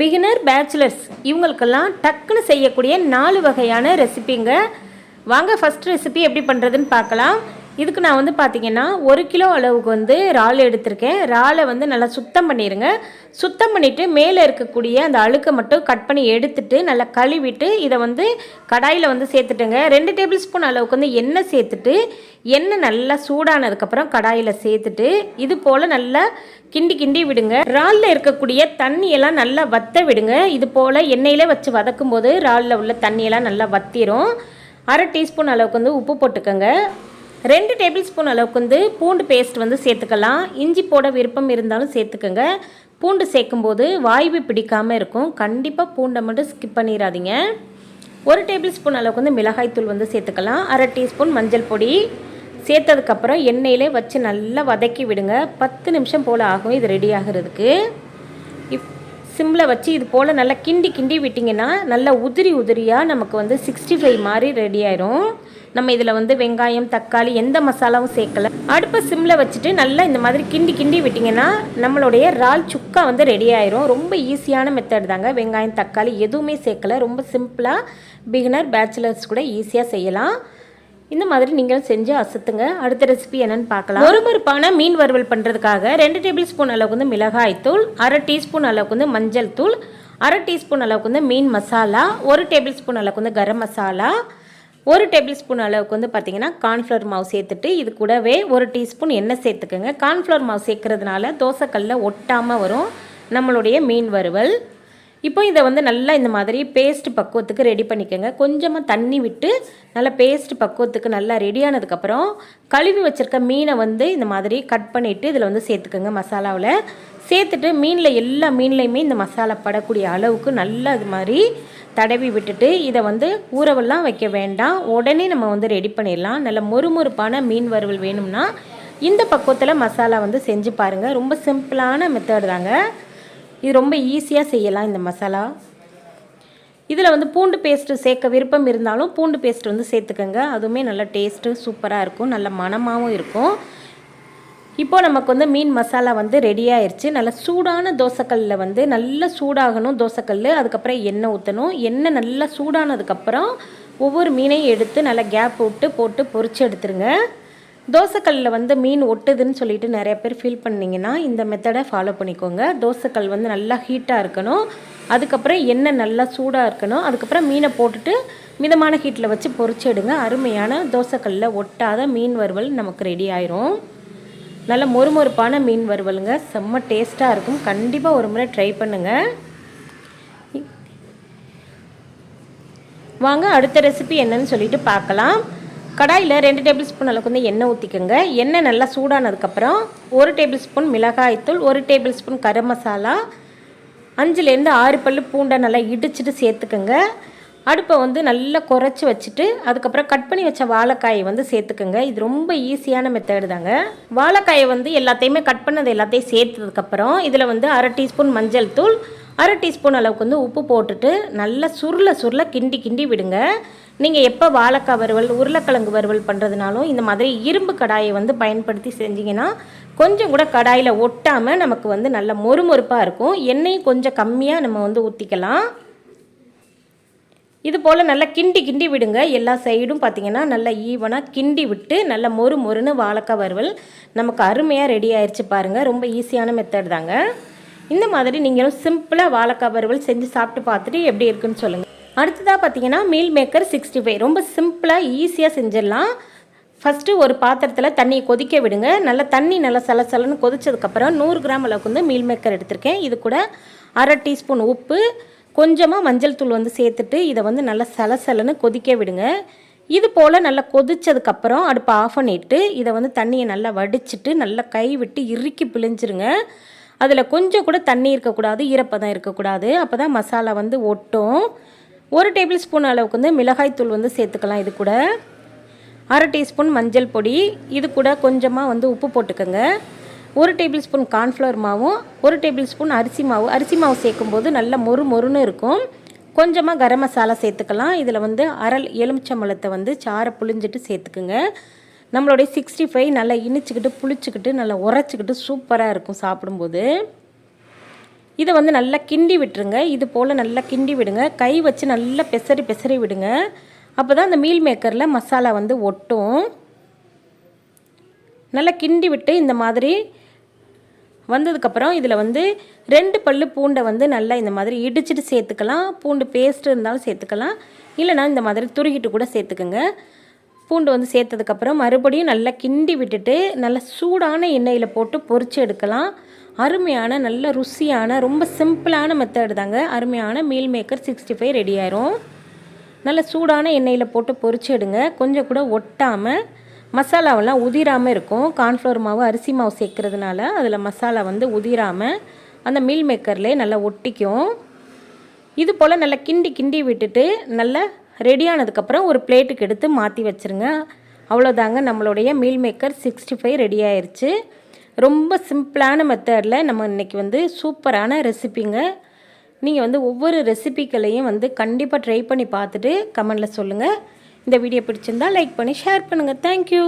Beginner bachelors. இவங்களுக்கெல்லாம் டக்குன்னு செய்யக்கூடிய நாலு வகையான ரெசிபிங்க. வாங்க ஃபஸ்ட் ரெசிபி எப்படி பண்ணுறதுன்னு பார்க்கலாம். இதுக்கு நான் வந்து பார்த்திங்கன்னா ஒரு கிலோ அளவுக்கு வந்து இறால் எடுத்திருக்கேன். இறாலை வந்து நல்லா சுத்தம் பண்ணிடுங்க சுத்தம் பண்ணிவிட்டு மேலே இருக்கக்கூடிய அந்த அழுக்கை மட்டும் கட் பண்ணி எடுத்துட்டு நல்லா கழுவிட்டு இதை வந்து கடாயில் வந்து சேர்த்துட்டுங்க. ரெண்டு டேபிள் ஸ்பூன் அளவுக்கு வந்து எண்ணெய் சேர்த்துட்டு எண்ணெய் நல்லா சூடானதுக்கப்புறம் கடாயில் சேர்த்துட்டு இது போல் நல்லா கிண்டி கிண்டி விடுங்க. இறாலில் இருக்கக்கூடிய தண்ணியெல்லாம் நல்லா வத்த விடுங்க. இது போல் எண்ணெயில் வச்சு வதக்கும் போது இறாலில் உள்ள தண்ணியெல்லாம் நல்லா வத்திரும். அரை டீஸ்பூன் அளவுக்கு வந்து உப்பு போட்டுக்கோங்க. ரெண்டு டேபிள் ஸ்பூன் அளவுக்கு வந்து பூண்டு பேஸ்ட் வந்து சேர்த்துக்கலாம். இஞ்சி போட விருப்பம் இருந்தாலும் சேர்த்துக்கோங்க. பூண்டு சேர்க்கும்போது வாய்வு பிடிக்காமல் இருக்கும். கண்டிப்பாக பூண்டை மட்டும் ஸ்கிப் பண்ணிடாதீங்க. ஒரு டேபிள் ஸ்பூன் அளவுக்கு வந்து மிளகாய்த்தூள் வந்து சேர்த்துக்கலாம். அரை டீஸ்பூன் மஞ்சள் பொடி. சேர்த்ததுக்கப்புறம் எண்ணெயிலே வச்சு நல்லா வதக்கி விடுங்க. பத்து நிமிஷம் போல் ஆகும். இது ரெடி ஆகிறதுக்கு. இப் சிம்மில் வச்சு இது போல் நல்லா கிண்டி கிண்டி விட்டிங்கன்னா நல்லா உதிரி உதிரியாக நமக்கு வந்து சிக்ஸ்டி ஃபைவ் மாதிரி ரெடி ஆயிரும். நம்ம இதில் வந்து வெங்காயம் தக்காளி எந்த மசாலாவும் சேர்க்கல. அடுப்பை சிம்மில் வச்சுட்டு நல்லா இந்த மாதிரி கிண்டி கிண்டி விட்டிங்கன்னா நம்மளுடைய இறால் சுக்கா வந்து ரெடி ஆயிரும். ரொம்ப ஈஸியான மெத்தட் தாங்க. வெங்காயம் தக்காளி எதுவுமே சேர்க்கல. ரொம்ப சிம்பிளாக பிகினர் பேச்சுலர்ஸ் கூட ஈஸியாக செய்யலாம். இந்த மாதிரி நீங்களும் செஞ்சு அசத்துங்க. அடுத்த ரெசிபி என்னன்னு பார்க்கலாம். ஒரு மறுப்பான மீன் வறுவல் பண்ணுறதுக்காக ரெண்டு டேபிள் ஸ்பூன் அளவுக்கு வந்து மிளகாய் தூள் அரை டீஸ்பூன் அளவுக்கு வந்து மஞ்சள் தூள் அரை டீஸ்பூன் அளவுக்கு வந்து மீன் மசாலா ஒரு டேபிள் ஸ்பூன் அளவுக்கு வந்து கரம் மசாலா ஒரு டேபிள் ஸ்பூன் அளவுக்கு வந்து பார்த்தீங்கன்னா கார்ன்ஃப்ளவர் மாவு சேர்த்துட்டு இது கூடவே ஒரு டீஸ்பூன் எண்ணெய் சேர்த்துக்கோங்க. கார்ன்ஃப்ளவர் மாவு சேர்க்கறதுனால தோசைக்கல்லில் ஒட்டாமல் வரும் நம்மளுடைய மீன் வறுவல். இப்போ இதை வந்து நல்லா இந்த மாதிரி பேஸ்ட் பக்குவத்துக்கு ரெடி பண்ணிக்கோங்க. கொஞ்சமாக தண்ணி விட்டு நல்லா பேஸ்ட் பக்குவத்துக்கு நல்லா ரெடியானதுக்கப்புறம் கழுவி வச்சுருக்க மீனை வந்து இந்த மாதிரி கட் பண்ணிவிட்டு இதில் வந்து சேர்த்துக்கோங்க மசாலாவில். சேர்த்துட்டு மீனில் எல்லா மீன்லேயுமே இந்த மசாலா படக்கூடிய அளவுக்கு நல்லா இது மாதிரி தடவி விட்டுட்டு இதை வந்து ஊறவெல்லாம் வைக்க வேண்டாம். உடனே நம்ம வந்து ரெடி பண்ணிடலாம். நல்ல மொறுமொறுப்பான மீன் வறுவல் வேணும்னா இந்த பக்குவத்தில் மசாலா வந்து செஞ்சு பாருங்கள் ரொம்ப சிம்பிளான மெத்தட் தாங்க. இது ரொம்ப ஈஸியாக செய்யலாம் இந்த மசாலா. இதில் வந்து பூண்டு பேஸ்ட்டு சேர்க்க விருப்பம் இருந்தாலும் பூண்டு பேஸ்ட் வந்து சேர்த்துக்கோங்க. அதுவுமே நல்ல டேஸ்ட்டு சூப்பராக இருக்கும். நல்ல மணமாகவும் இருக்கும். இப்போ நமக்கு வந்து மீன் மசாலா வந்து ரெடி ஆயிடுச்சு நல்ல சூடான தோசைக்கல்லில் வந்து நல்லா சூடாகணும் தோசைக்கல் அதுக்கப்புறம் எண்ணெய் ஊற்றணும் எண்ணெய் நல்லா சூடானதுக்கப்புறம் ஒவ்வொரு மீனையும் எடுத்து நல்லா கேப் விட்டு போட்டு பொறிச்சு எடுத்துருங்க. தோசைக்கல்லில் வந்து மீன் ஒட்டுதுன்னு சொல்லிட்டு நிறைய பேர் ஃபீல் பண்ணிங்கன்னா இந்த மெத்தடை ஃபாலோ பண்ணிக்கோங்க. தோசைக்கல் வந்து நல்லா ஹீட்டாக இருக்கணும். அதுக்கப்புறம் எண்ணெய் நல்லா சூடாக இருக்கணும். அதுக்கப்புறம் மீனை போட்டுட்டு மிதமான ஹீட்டில் வச்சு பொறிச்சிடுங்க அருமையான தோசைக்கல்லில் ஒட்டாத மீன் வறுவல் நமக்கு ரெடி ஆயிரும். நல்ல மொறுமொறுப்பான மீன் வறுவலுங்க. செம்ம டேஸ்ட்டாக இருக்கும். கண்டிப்பாக ஒரு முறை ட்ரை பண்ணுங்கள் வாங்க அடுத்த ரெசிபி என்னன்னு சொல்லிட்டு பார்க்கலாம். கடாயில் ரெண்டு டேபிள் ஸ்பூன் அளவுக்கு வந்து எண்ணெய் ஊற்றிக்கோங்க எண்ணெய் நல்லா சூடானதுக்கப்புறம் ஒரு டேபிள் ஸ்பூன் மிளகாய்த்தூள் ஒரு டேபிள் ஸ்பூன் கரம் மசாலா அஞ்சுலேருந்து ஆறு பல்லு பூண்டை நல்லா இடிச்சிட்டு சேர்த்துக்கோங்க. அடுப்பை வந்து நல்லா குறைச்சி வச்சுட்டு அதுக்கப்புறம் கட் பண்ணி வச்ச வாழைக்காயை வந்து சேர்த்துக்கோங்க. இது ரொம்ப ஈஸியான மெத்தடு தாங்க. வாழைக்காயை வந்து எல்லாத்தையுமே கட் பண்ணது எல்லாத்தையும் சேர்த்ததுக்கப்புறம் இதில் வந்து அரை டீஸ்பூன் மஞ்சள் தூள் அரை டீஸ்பூன் அளவுக்கு வந்து உப்பு போட்டுட்டு நல்லா சுருள சுருள கிண்டி கிண்டி விடுங்க. நீங்கள் எப்போ வாழைக்காய் வறுவல் உருளைக்கிழங்கு வறுவல் பண்ணுறதுனாலும் இந்த மாதிரி இரும்பு கடாயை வந்து பயன்படுத்தி செஞ்சீங்கன்னா கொஞ்சம் கூட கடாயில் ஒட்டாமல் நமக்கு வந்து நல்ல மொறுமொறுப்பாக இருக்கும். எண்ணெயும் கொஞ்சம் கம்மியாக நம்ம வந்து ஊற்றிக்கலாம் இது போல் நல்லா கிண்டி கிண்டி விடுங்க. எல்லா சைடும் பார்த்தீங்கன்னா நல்லா ஈவனாக கிண்டி விட்டு நல்லா மொறு மொறுன்னு வாழைக்காய் வறுவல் நமக்கு அருமையாக ரெடி ஆயிடுச்சு பாருங்கள் ரொம்ப ஈஸியான மெத்தட் தாங்க. இந்த மாதிரி நீங்களும் சிம்பிளாக வாழைக்காய் வறுவல் செஞ்சு சாப்பிட்டு பார்த்துட்டு எப்படி இருக்குன்னு சொல்லுங்கள் அடுத்ததாக பார்த்தீங்கன்னா மீல் மேக்கர் சிக்ஸ்டி ஃபைவ் ரொம்ப சிம்பிளாக ஈஸியாக செஞ்சிடலாம். ஃபஸ்ட்டு ஒரு பாத்திரத்தில் தண்ணியை கொதிக்க விடுங்க. நல்லா தண்ணி நல்லா சலசலன்னு கொதிச்சதுக்கப்புறம் நூறு கிராம் அளவுக்கு வந்து மீல் மேக்கர் எடுத்திருக்கேன். இது கூட அரை டீஸ்பூன் உப்பு கொஞ்சமாக மஞ்சள் தூள் வந்து சேர்த்துட்டு இதை வந்து நல்லா சலசலன்னு கொதிக்க விடுங்க. இது போல் நல்லா கொதிச்சதுக்கப்புறம் அடுப்பை ஆஃப் பண்ணிவிட்டு இதை வந்து தண்ணியை நல்லா வடிச்சிட்டு நல்லா கை விட்டு இறுக்கி பிழிஞ்சிருங்க. அதில் கொஞ்சம் கூட தண்ணி இருக்கக்கூடாது ஈரப்பதம் இருக்கக்கூடாது. அப்போ தான் மசாலா வந்து ஒட்டும். ஒரு டேபிள் ஸ்பூன் அளவுக்கு வந்து மிளகாய்த்தூள் வந்து சேர்த்துக்கலாம் இது கூட. அரை டீஸ்பூன் மஞ்சள் பொடி இது கூட கொஞ்சமாக வந்து உப்பு போட்டுக்கோங்க. ஒரு டேபிள் ஸ்பூன் கார்ன்ஃப்ளவர் மாவும் ஒரு டேபிள் ஸ்பூன் அரிசி மாவு. அரிசி மாவு சேர்க்கும்போது நல்லா மொறு மொறுன்னு இருக்கும். கொஞ்சமாக கரம் மசாலா சேர்த்துக்கலாம். இதில் வந்து அரல் எலுமிச்சம்பழத்தை வந்து சாரை புழிஞ்சிட்டு சேர்த்துக்குங்க. நம்மளுடைய சிக்ஸ்டி ஃபைவ் நல்லா இனிச்சிக்கிட்டு புளிச்சிக்கிட்டு நல்லா உரைச்சிக்கிட்டு சூப்பராக இருக்கும் சாப்பிடும்போது. இதை வந்து நல்லா கிண்டி விட்டுருங்க. இது போல் நல்லா கிண்டி விடுங்க. கை வச்சு நல்லா பெசரி பெசரி விடுங்க. அப்போ தான் அந்த மீல் மேக்கரில் மசாலா வந்து ஒட்டும். நல்லா கிண்டி விட்டு இந்த மாதிரி வந்ததுக்கப்புறம் இதில் வந்து ரெண்டு பல் பூண்டை வந்து நல்லா இந்த மாதிரி இடிச்சிட்டு சேர்த்துக்கலாம். பூண்டு பேஸ்ட் இருந்தாலும் சேர்த்துக்கலாம். இல்லைனா இந்த மாதிரி துருகிட்டு கூட சேர்த்துக்குங்க. பூண்டு வந்து சேர்த்ததுக்கப்புறம் மறுபடியும் நல்லா கிண்டி விட்டுட்டு நல்லா சூடான எண்ணெயில் போட்டு பொறிச்சு எடுக்கலாம். அருமையான நல்ல ருசியான ரொம்ப சிம்பிளான மெத்தடு தாங்க. அருமையான meal maker sixty five ready ஆயிரும். நல்ல சூடான எண்ணெயில் போட்டு பொறிச்சு எடுங்க. கொஞ்சம் கூட ஒட்டாமல் மசாலாவெல்லாம் உதிராமல் இருக்கும். கார்ன்ஃப்ளவர் மாவு அரிசி மாவு சேர்க்கறதுனால அதில் மசாலா வந்து உதிராமல் அந்த மீல் மேக்கர்லேயே நல்லா ஒட்டிக்கும். இது போல் நல்லா கிண்டி கிண்டி விட்டுட்டு நல்லா ரெடியானதுக்கப்புறம் ஒரு பிளேட்டுக்கு எடுத்து மாற்றி வச்சுருங்க. அவ்வளோதாங்க நம்மளுடைய meal maker sixty five ready ஆயிடுச்சு ரொம்ப சிம்பிளான மெத்தடில் நம்ம இன்றைக்கி வந்து சூப்பரான ரெசிபிங்க. நீங்கள் வந்து ஒவ்வொரு ரெசிபிக்களையும் வந்து கண்டிப்பாக ட்ரை பண்ணி பார்த்துட்டு கமெண்டில் சொல்லுங்கள் இந்த வீடியோ பிடிச்சிருந்தா லைக் பண்ணி ஷேர் பண்ணுங்கள் தேங்க்யூ